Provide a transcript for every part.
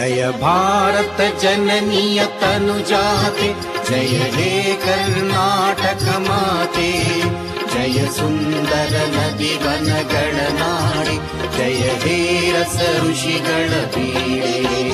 भारत जननीय तनुजाते जय हे कर्नाटक माते जय सुन्दर नदी वनगणनाडे जय हे रस ऋषिगण पीडे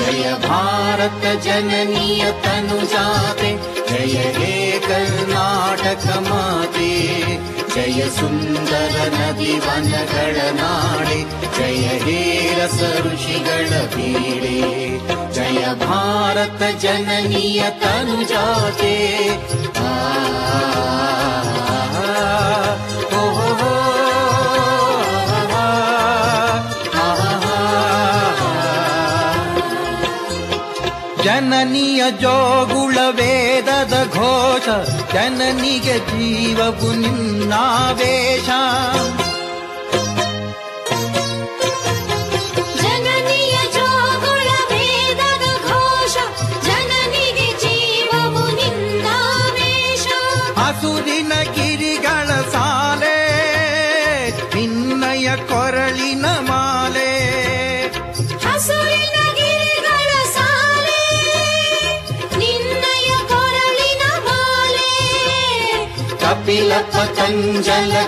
जय भारत जननीय तनुजाते जय हे कर्नाटक माते जय सुन्दर नदी वनगणनाडे जय हे रस ऋषिगण पीडे जय भारत जननीय तनुजाते आ, ಜನನಿಯ ಜೋಗುಳ ವೇದದ ಘೋಷ ಜನನಿಗೆ ಜೀವವು ನಿನ್ನಾವೇಶ पि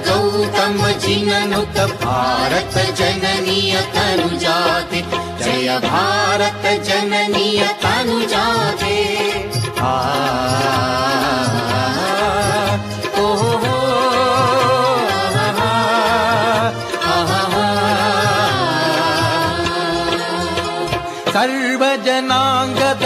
गौतम जिननुत भारत जननीय तनुजाते जय भारत जननीय जननियतनुजाते सर्वजना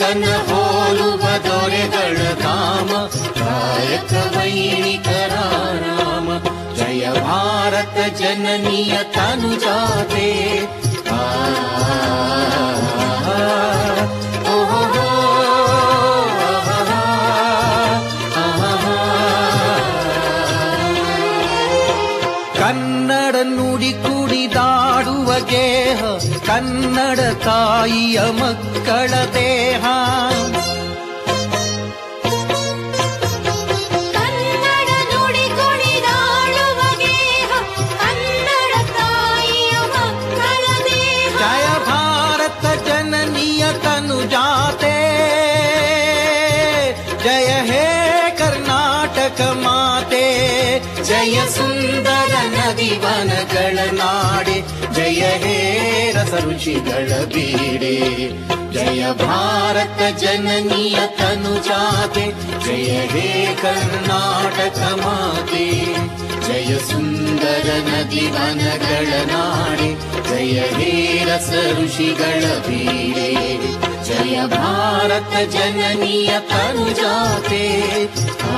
कन भोलु दोरे गण धम गायकमै काम जय भारत जननीय तनुजादे ಕನ್ನಡ ನುಡಿ ಕುಡಿದಾಡುವ ಗೇಹ ಕನ್ನಡ ತಾಯಿಯ ಮಕ್ಕಳ ದೇಹ. ಜಯ ಭಾರತ ಜನನೀಯ ತನುಜಾತೆ ಜಯ ಹೇ ಕರ್ನಾಟಕ ಮಾತೆ ಜಯ ಸುಂದರ ನದಿ ವನಗಳ ನಾಡೆ ಜಯ ಹೇ ರಸ ರುಚಿಗಳ ಬೀಡೆ ಜಯ ಭಾರತ ಜನನೀಯ ತನುಜಾತೆ ಜಯ ಹೇ ಕರ್ನಾಟಕ ಮಾತೆ ಜಯ ಸುಂದರ ನದಿ ವನಗಳ ನಾಡೆ ಜಯ ಹೇ ರಸ ಋಷಿಗಳ ಬೀಡೆ ಜಯ ಭಾರತ ಜನನೀಯ ತನುಜಾತೆ ಆ